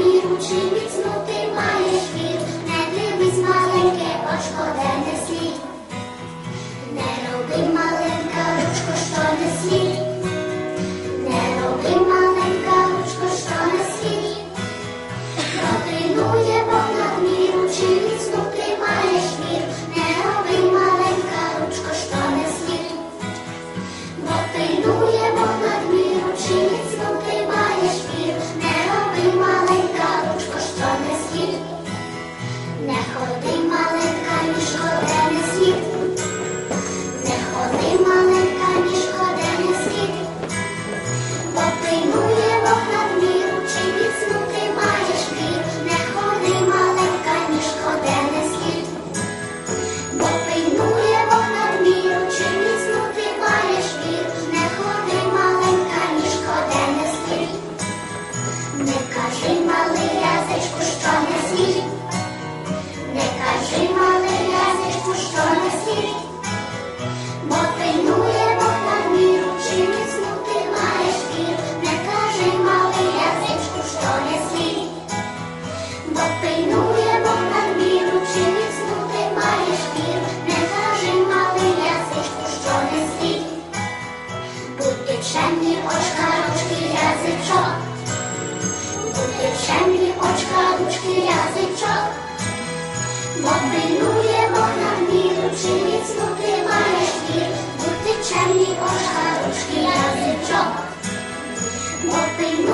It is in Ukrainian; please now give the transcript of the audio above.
віру, чи міцну ти маєш вір, не дивись маленьке пошкоде. бо пильнуємо нам віру, чи міцно смути маєш вір, бути чемні ошарушки язичок, бо пильнуємо.